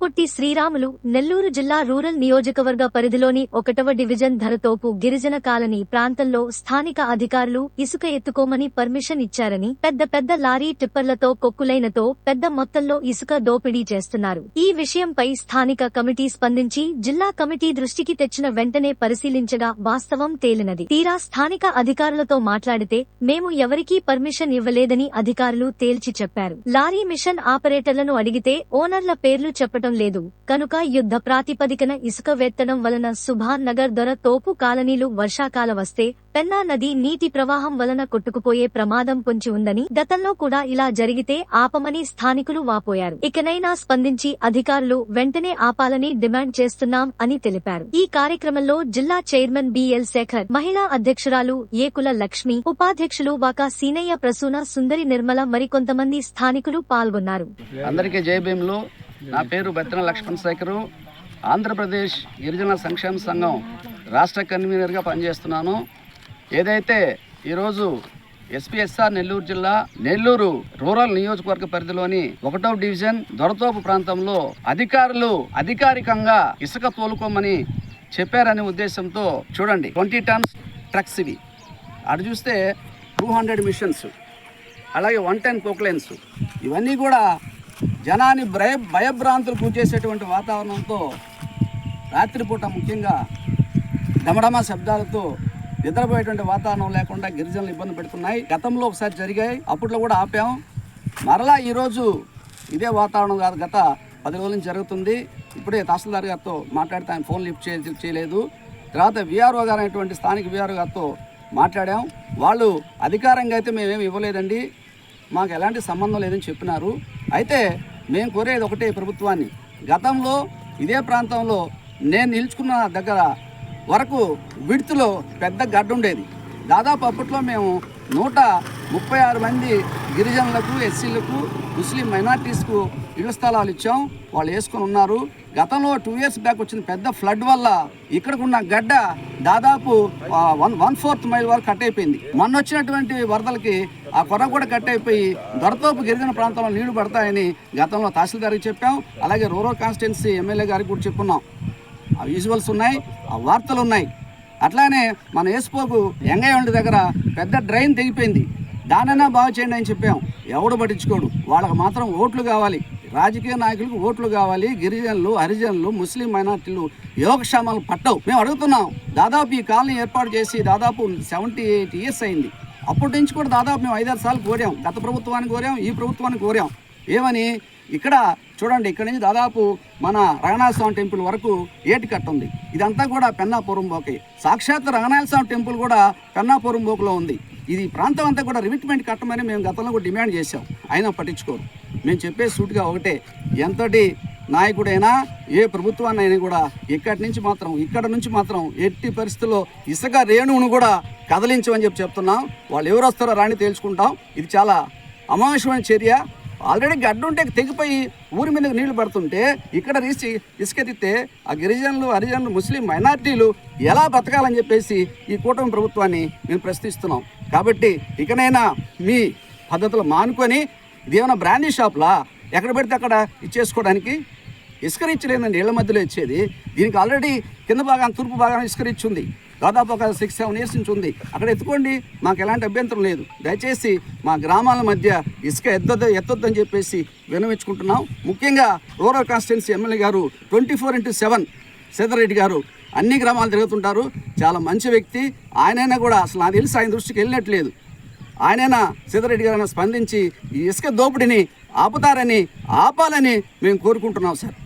పొట్టి శ్రీరాములు నెల్లూరు జిల్లా రూరల్ నియోజకవర్గ పరిధిలోని ఒకటవ డివిజన్ ధరతోపు గిరిజన కాలనీ ప్రాంతంలో స్థానిక అధికారులు ఇసుక ఎత్తుకోమని పర్మిషన్ ఇచ్చారని పెద్ద పెద్ద లారీ టిప్పర్లతో కొక్కులైనతో పెద్ద మొత్తంలో ఇసుక దోపిడీ చేస్తున్నారు. ఈ విషయంపై స్థానిక కమిటీ స్పందించి జిల్లా కమిటీ దృష్టికి తెచ్చిన వెంటనే పరిశీలించగా వాస్తవం తేలినది. తీరా స్థానిక అధికారులతో మాట్లాడితే మేము ఎవరికీ పర్మిషన్ ఇవ్వలేదని అధికారులు తేల్చి చెప్పారు. లారీ మిషన్ ఆపరేటర్లను అడిగితే ఓనర్ల పేర్లు చెప్పడం చెప్పటం లేదు. కనుక యుద్ధ ప్రాతిపదికన ఇసుక వెత్తడం వలన సుభాన్ నగర్ దొర తోపు కాలనీలు వర్షాకాల వస్తే పెన్నా నది నీటి ప్రవాహం వలన కొట్టుకుపోయే ప్రమాదం పొంచి ఉందని గతంలో కూడా ఇలా జరిగితే ఆపమని స్థానికులు వాపోయారు. ఇకనైనా స్పందించి అధికారులు వెంటనే ఆపాలని డిమాండ్ చేస్తున్నాం అని తెలిపారు. ఈ కార్యక్రమంలో జిల్లా చైర్మన్ బిఎల్ శేఖర్ మహిళా అధ్యక్షురాలు ఏకుల లక్ష్మి ఉపాధ్యక్షులు వాకా సీనయ్య ప్రసూన సుందరి నిర్మల మరికొంతమంది స్థానికులు పాల్గొన్నారు. అందరికీ జై నా పేరు బెత్తన లక్ష్మణ్ శేఖరు. ఆంధ్రప్రదేశ్ గిరిజన సంక్షేమ సంఘం రాష్ట్ర కన్వీనర్గా పనిచేస్తున్నాను. ఏదైతే ఈరోజు ఎస్పీఎస్ఆర్ నెల్లూరు జిల్లా నెల్లూరు రూరల్ నియోజకవర్గ పరిధిలోని ఒకటో డివిజన్ దొరతోపు ప్రాంతంలో అధికారులు అధికారికంగా ఇసుక తోలుకోమని చెప్పారనే ఉద్దేశంతో చూడండి ట్వంటీ టన్స్ ట్రక్స్ ఇవి. అటు చూస్తే టూ హండ్రెడ్ మిషన్స్ అలాగే వన్ టెన్ కోక్లైన్స్ ఇవన్నీ కూడా జనాన్ని భయ భయభ్రాంతులు గురిచేసేటువంటి వాతావరణంతో రాత్రిపూట ముఖ్యంగా డమడమ శబ్దాలతో నిద్రపోయేటువంటి వాతావరణం లేకుండా గిరిజనులు ఇబ్బంది పెడుతున్నాయి. గతంలో ఒకసారి జరిగాయి. అప్పట్లో కూడా ఆపాం. మరలా ఈరోజు ఇదే వాతావరణం కాదు గత పది రోజుల నుంచి జరుగుతుంది. ఇప్పుడే తహసీల్దార్ గారితో మాట్లాడితే ఆయన ఫోన్ లిఫ్ట్ చే చేయలేదు. తర్వాత విఆర్ఓ గారు అనేటువంటి స్థానిక విఆర్ఓ గారితో మాట్లాడాం. వాళ్ళు అధికారంగా అయితే మేమేమి ఇవ్వలేదండి. మాకు ఎలాంటి సంబంధం లేదని చెప్పినారు. అయితే మేము కోరేది ఒకటే ప్రభుత్వాన్ని. గతంలో ఇదే ప్రాంతంలో నేను నిలుచుకున్న దగ్గర వరకు విడుతులో పెద్ద గడ్డ ఉండేది. దాదాపు అప్పట్లో మేము నూట ముప్పై ఆరు మంది గిరిజనులకు ఎస్సీలకు ముస్లిం మైనార్టీస్కు ఇళ్ళ స్థలాలు ఇచ్చాం. వాళ్ళు వేసుకొని ఉన్నారు. గతంలో టూ ఇయర్స్ బ్యాక్ వచ్చిన పెద్ద ఫ్లడ్ వల్ల ఇక్కడికున్న గడ్డ దాదాపు వన్ వన్ ఫోర్త్ మైల్ వరకు కట్ అయిపోయింది. మొన్న వచ్చినటువంటి వరదలకి ఆ కొర కూడా కట్ అయిపోయి దొరతోపు గిరిజన ప్రాంతంలో నీళ్ళు పడతాయని గతంలో తహసీల్దార్కి చెప్పాం. అలాగే రూరల్ కాన్స్టిట్యున్సీ ఎమ్మెల్యే గారికి కూడా చెప్పున్నాం. ఆ విజువల్స్ ఉన్నాయి ఆ వార్తలు ఉన్నాయి. అట్లానే మన ఏసుపోకు ఎంగయ్య దగ్గర పెద్ద డ్రైన్ తెగిపోయింది. దానైనా బాగు చేయండి అని చెప్పాం. ఎవడు పట్టించుకోడు. వాళ్ళకి మాత్రం ఓట్లు కావాలి. రాజకీయ నాయకులకు ఓట్లు కావాలి. గిరిజనులు హరిజనులు ముస్లిం మైనార్టీలు యోగక్షేమాలు పట్టవు. మేము అడుగుతున్నాం. దాదాపు ఈ కాలనీ ఏర్పాటు చేసి దాదాపు సెవెంటీ ఎయిట్ ఇయర్స్ అయింది. అప్పటి నుంచి కూడా దాదాపు మేము ఐదారు సార్లు కోరాం. గత ప్రభుత్వాన్ని కోరాం ఈ ప్రభుత్వాన్ని కోరాం. ఏమని? ఇక్కడ చూడండి ఇక్కడ నుంచి దాదాపు మన రంగనాథ స్వామి టెంపుల్ వరకు ఏటి కట్ట ఉంది. ఇదంతా కూడా పెన్నాపురం బోకే. సాక్షాత్ రంగనాథ స్వామి టెంపుల్ కూడా పెన్నాపురం బోకులో ఉంది. ఇది ప్రాంతం అంతా కూడా రిమిట్మెంట్ కట్టమని మేము గతంలో కూడా డిమాండ్ చేశాం. అయినా పట్టించుకోరు. మేము చెప్పే సూటిగా ఒకటే. ఎంతటి నాయకుడైనా ఏ ప్రభుత్వాన్ని అయినా కూడా ఇక్కడి నుంచి మాత్రం ఇక్కడ నుంచి మాత్రం ఎట్టి పరిస్థితుల్లో ఇసుక రేణువును కూడా కదలించమని చెప్పి చెప్తున్నాం. వాళ్ళు ఎవరు వస్తారో రాని తేల్చుకుంటాం ఇది చాలా అమానుషమైన చర్య. ఆల్రెడీ గడ్డ ఉంటే తెగిపోయి ఊరి మీదకి నీళ్ళు పడుతుంటే ఇక్కడ తీసి ఇసుకెత్తితే ఆ గిరిజనులు హరిజనులు ముస్లిం మైనార్టీలు ఎలా బతకాలని చెప్పేసి ఈ కూటమి ప్రభుత్వాన్ని మేము ప్రశ్నిస్తున్నాం. కాబట్టి ఇకనైనా మీ పద్ధతులు మానుకొని ఇదేమైనా బ్రాండీ షాప్లా? ఎక్కడ పెడితే అక్కడ ఇచ్చేసుకోవడానికి ఇస్కరించలేదండి ఇళ్ళ మధ్యలో ఇచ్చేది. దీనికి ఆల్రెడీ కింద భాగాన్ని తూర్పు భాగాన్ని ఇసుకరిచ్చి దాదాపు ఒక సిక్స్ సెవెన్ ఇయర్స్ నుంచి ఉంది. అక్కడ ఎత్తుకోండి మాకు ఎలాంటి అభ్యంతరం లేదు. దయచేసి మా గ్రామాల మధ్య ఇసుక ఎద్దొద్దు ఎత్తొద్దని చెప్పేసి వినవించుకుంటున్నాం ముఖ్యంగా రూరల్ కాన్స్టిట్యున్సీ ఎమ్మెల్యే గారు twenty four into seven Seethareddy గారు అన్ని గ్రామాలు తిరుగుతుంటారు. చాలా మంచి వ్యక్తి. ఆయనైనా కూడా అసలు నాకు తెలిసి ఆయన దృష్టికి వెళ్ళినట్లేదు. ఆయనైనా సీతారెడ్డి గారైనా స్పందించి ఈ ఇసుక దోపిడీని ఆపుతారని ఆపాలని మేము కోరుకుంటున్నాం సార్.